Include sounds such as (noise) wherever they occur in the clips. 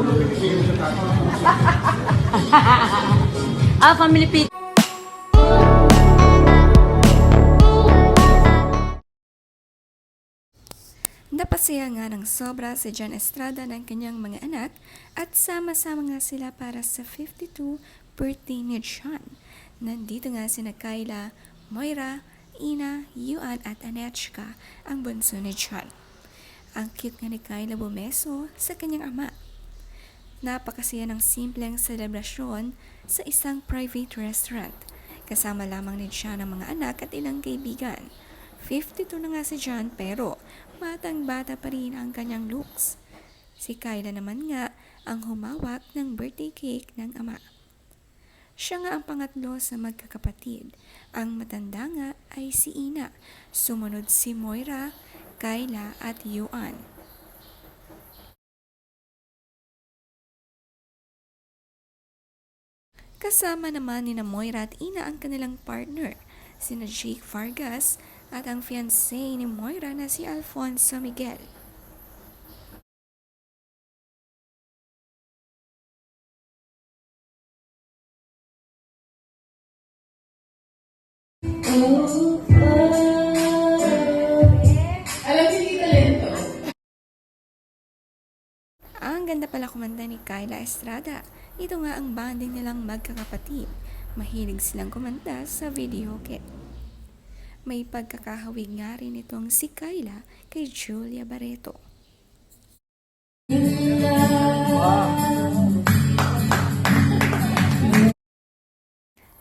(laughs) ah, family picture. Napasaya nga ng sobra si John Estrada ng kanyang mga anak at sama-sama nga sila para sa 52 birthday ni John. Nandito nga sina Kyla, Moira, Ina, Yuan at Anechka, ang bunso ni John. Ang cute nga ni Kyla bumeso sa kanyang ama. Napakasaya ng simpleng selebrasyon sa isang private restaurant. Kasama lamang ni John ang mga anak at ilang kaibigan. 52 na nga si John pero batang bata pa rin ang kanyang looks. Si Kyla naman nga ang humawak ng birthday cake ng ama. Siya nga ang pangatlo sa magkakapatid. Ang matanda nga ay si Ina. Sumunod si Moira, Kyla at Yuan. Kasama naman ni na Moira at Ina ang kanilang partner, sina Jake Vargas at ang fiancé ni Moira na si Alfonso Miguel. Ang ganda pala kumanta ni Kyla Estrada. Ito nga ang banding nilang magkakapatid. Mahilig silang kumanta sa video kit. May pagkakahawig nga rin itong si Kyla kay Julia Barreto.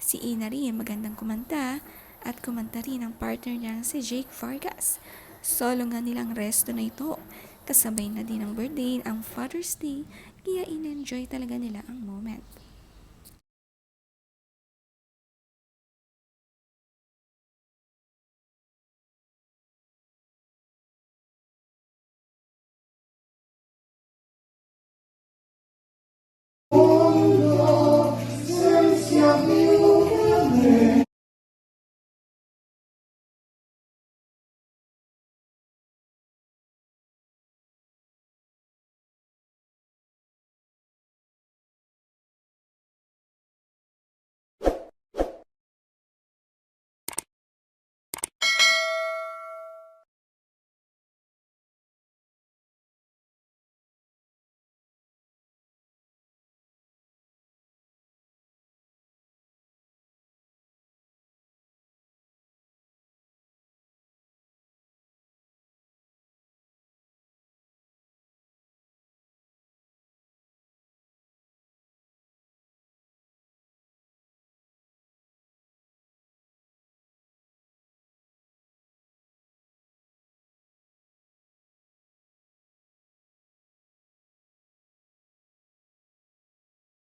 Si Ina rin magandang kumanta at kumanta rin ang partner niyang si Jake Vargas. Solo nga nilang resto na ito. Kasabay na din ang birthday, ang Father's Day, kaya in-enjoy talaga nila ang moment.